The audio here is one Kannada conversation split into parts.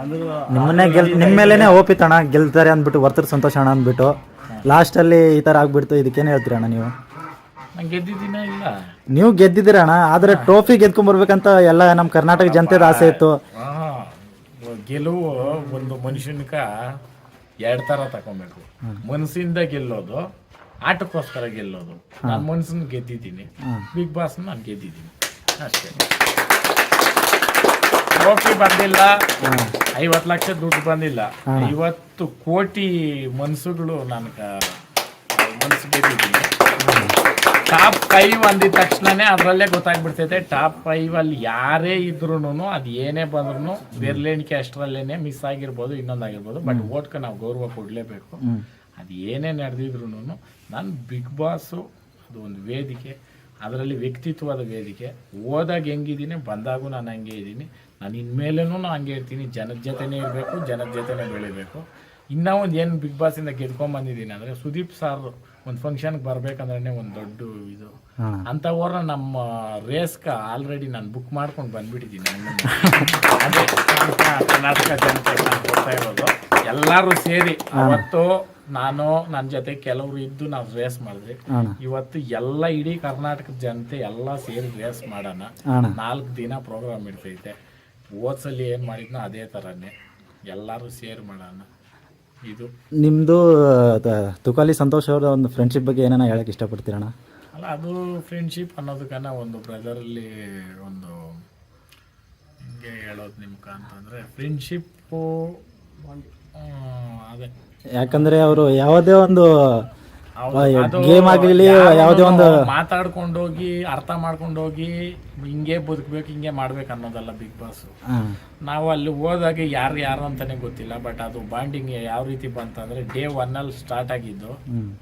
ಅದು ನಿಮ್ಮನ್ನೇ ಗೆಲ್ ನಿಮ್ಮ ಮೇಲೇನೆ ಓಪಿತ್ ಅಣ್ಣ ಗೆಲ್ತಾರೆ ಅಂದ್ಬಿಟ್ಟು ವರ್ತರ್ ಸಂತೋಷ ಅಣ್ಣ ಅಂದ್ಬಿಟ್ಟು. ಲಾಸ್ಟಲ್ಲಿ ಈ ಥರ ಆಗ್ಬಿಡ್ತು ಇದಕ್ಕೇನು ಹೇಳ್ತೀರ ಅಣ್ಣ ನೀವು? ನಾನು ಗೆದ್ದಿದ್ದೀನ ಇಲ್ಲ? ನೀವು ಗೆದ್ದಿದ್ದೀರ ಅಣ್ಣ ಆದ್ರೆ ಟ್ರೋಫಿ ಗೆದ್ಕೊಂಬರ್ಬೇಕಂತ ಎಲ್ಲ ನಮ್ಮ ಕರ್ನಾಟಕ ಜನತೆದ ಆಸೆ ಇತ್ತು. ಗೆಲುವು ಒಂದು ಮನುಷ್ಯನಕ ಎರಡು ಥರ ತಕೊಬೇಕು ಮನಸ್ಸಿಂದ ಗೆಲ್ಲೋದು ಆಟಕ್ಕೋಸ್ಕರ ಗೆಲ್ಲೋದು. ನಾನು ಮನಸ್ಸನ್ನ ಗೆದ್ದಿದ್ದೀನಿ. ಬಿಗ್ ಬಾಸ್ ನಾನು ಗೆದ್ದಿದ್ದೀನಿ. ಅಷ್ಟೇ. ಟ್ರೋಫಿ ಬಂದಿಲ್ಲ. ಐವತ್ತು ಲಕ್ಷ ದುಡ್ಡು ಬಂದಿಲ್ಲ. ಐವತ್ತು ಕೋಟಿ ಮನಸ್ಸುಗಳು ನನಗೆ ಮನಸ್ಸು ಗೆದ್ದಿದ್ದೀನಿ ಟಾಪ್ ಫೈವ್ ಅಂದಿದ ತಕ್ಷಣನೇ ಅದರಲ್ಲೇ ಗೊತ್ತಾಗ್ಬಿಡ್ತೈತೆ. ಟಾಪ್ ಫೈವ್ ಅಲ್ಲಿ ಯಾರೇ ಇದ್ರೂನು ಅದು ಏನೇ ಬಂದ್ರು ಬೆರ್ಲೆಣಿಕೆ ಅಷ್ಟರಲ್ಲೇನೆ ಮಿಸ್ ಆಗಿರ್ಬೋದು ಇನ್ನೊಂದಾಗಿರ್ಬೋದು ಬಟ್ ಓಟ್ಗೆ ನಾವು ಗೌರವ ಕೊಡಲೇಬೇಕು. ಅದು ಏನೇ ನಡೆದಿದ್ರು ನಾನು ಬಿಗ್ ಬಾಸು ಅದು ಒಂದು ವೇದಿಕೆ. ಅದರಲ್ಲಿ ವ್ಯಕ್ತಿತ್ವದ ವೇದಿಕೆ. ಹೋದಾಗ ಹೆಂಗಿದ್ದೀನಿ ಬಂದಾಗೂ ನಾನು ಹಂಗೆ ಇದ್ದೀನಿ. ನಾನು ಇನ್ಮೇಲೂ ನಾನು ಹಂಗೆ ಇರ್ತೀನಿ. ಜನದ ಜೊತೆನೇ ಇರಬೇಕು ಜನದ ಜೊತೆನೇ ಬೆಳಿಬೇಕು. ಇನ್ನೂ ಒಂದು ಏನು ಬಿಗ್ ಬಾಸಿಂದ ಗೆದ್ಕೊಂಬಂದಿದ್ದೀನಿ ಅಂದರೆ ಸುದೀಪ್ ಸಾರ್ ಒಂದು ಫಂಕ್ಷನ್ಗೆ ಬರಬೇಕಂದ್ರೆ ಒಂದು ದೊಡ್ಡ ಇದು. ಅಂಥವ್ರನ್ನ ನಮ್ಮ ರೇಸ್ಕ ಆಲ್ರೆಡಿ ನಾನು ಬುಕ್ ಮಾಡ್ಕೊಂಡು ಬಂದ್ಬಿಟ್ಟಿದ್ದೀನಿ. ಅದೇ ಕರ್ನಾಟಕ ಜನತೆ ನಾನು ಕೊಡ್ತಾ ಇರೋದು. ಎಲ್ಲರೂ ಸೇರಿ ಅವತ್ತು ನಾನು ನನ್ನ ಜೊತೆ ಕೆಲವರು ಇದ್ದು ನಾವು ರೇಸ್ ಮಾಡಿದ್ವಿ. ಇವತ್ತು ಎಲ್ಲ ಇಡೀ ಕರ್ನಾಟಕದ ಜನತೆ ಎಲ್ಲ ಸೇರಿ ರೇಸ್ ಮಾಡೋಣ. ನಾಲ್ಕು ದಿನ ಪ್ರೋಗ್ರಾಮ್ ಇರ್ತೈತೆ. ಓದ್ಸಲಿ ಏನು ಮಾಡಿದ್ನೋ ಅದೇ ಥರನೇ ಎಲ್ಲರೂ ಸೇರಿ ಮಾಡೋಣ. ಇದು. ನಿಮ್ಮದು ತುಕಾಲಿ ಸಂತೋಷ್ ಅವರ ಒಂದು ಫ್ರೆಂಡ್ಶಿಪ್ ಬಗ್ಗೆ ಏನಾನ ಹೇಳಕ್ಕೆ ಇಷ್ಟಪಡ್ತೀರಣ ಅಲ್ಲ ಅದು ಫ್ರೆಂಡ್ಶಿಪ್ ಅನ್ನೋದಕ್ಕನ್ನ ಒಂದು ಬ್ರದರಲ್ಲಿ ಒಂದು ಹಿಂಗೆ ಹೇಳೋದು ನಿಮ್ಗೆ ಅಂತಂದರೆ ಫ್ರೆಂಡ್ಶಿಪ್ಪು ಯಾಕಂದರೆ ಅವರು ಯಾವುದೇ ಒಂದು ಗೇಮ್ ಆಗಲಿ ಯಾವುದೇ ಒಂದು ಮಾತಾಡ್ಕೊಂಡೋಗಿ ಅರ್ಥ ಮಾಡ್ಕೊಂಡೋಗಿ ಹಿಂಗೆ ಬದುಕ್ಬೇಕು ಹಿಂಗೆ ಮಾಡ್ಬೇಕು ಅನ್ನೋದಲ್ಲ ಬಿಗ್ ಬಾಸ್. ನಾವು ಅಲ್ಲಿ ಹೋದಾಗ ಯಾರು ಯಾರು ಅಂತಾನೆ ಗೊತ್ತಿಲ್ಲ ಬಟ್ ಅದು ಬಾಂಡಿಂಗ್ ಯಾವ ರೀತಿ ಬಂತಂದ್ರೆ ಡೇ ಒನ್ನಲ್ಲಿ ಸ್ಟಾರ್ಟ್ ಆಗಿದ್ದು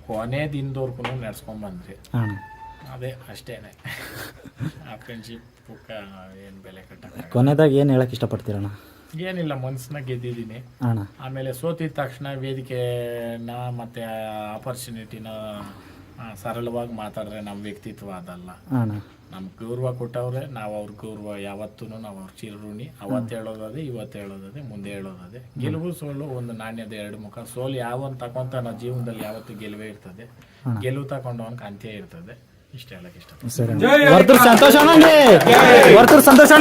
ಕೊನೆ ದಿನದವರ್ಗು ನಡ್ಸ್ಕೊಂಡ್ ಬಂದ್ರಿ ಅದೇ ಅಷ್ಟೇನೆ. ಆ ಫ್ರೆಂಡ್ಶಿಪ್ ಏನು ಬೆಲೆ ಕಟ್ಟ ಕೊನೆದಾಗ ಏನು ಹೇಳಕ್ ಇಷ್ಟಪಡ್ತೀರಣ್ಣ? ಏನಿಲ್ಲ ಮನ್ಸನ್ನ ಗೆದ್ದಿದ್ದೀನಿ. ಅಣ್ಣ. ಆಮೇಲೆ ಸೋತಿದ ತಕ್ಷಣ ವೇದಿಕೆನ ಮತ್ತೆ ಆಪರ್ಚುನಿಟಿನ ಸರಳವಾಗಿ ಮಾತಾಡ್ರೆ ನಮ್ಮ ವ್ಯಕ್ತಿತ್ವ ಅದಲ್ಲ. ನಮ್ ನಮ್ಗೆ ಗೌರವ ಕೊಟ್ಟವ್ರೆ ನಾವು ಅವ್ರ ಗೌರವ ಯಾವತ್ತೂ ನಾವು ಅವ್ರ ಚಿರಋಣಿ. ಅವತ್ತು ಹೇಳೋದದೆ ಇವತ್ತು ಹೇಳೋದದೆ ಮುಂದೆ ಹೇಳೋದದೆ. ಗೆಲುವು ಸೋಲು ಒಂದು ನಾಣ್ಯದ ಎರಡು ಮುಖ. ಸೋಲು ಯಾವನ್ ತಕೊಂತ ನಾ ಜೀವನದಲ್ಲಿ ಯಾವತ್ತು ಗೆಲುವೆ ಇರ್ತದೆ. ಗೆಲುವು ತಗೊಂಡವನ್ಗೆ ಅಂತ್ಯ ಇರ್ತದೆ. ಇಷ್ಟ ಹೇಳಕ್ ಇಷ್ಟ ಸಂತೋಷ ಸಂತೋಷ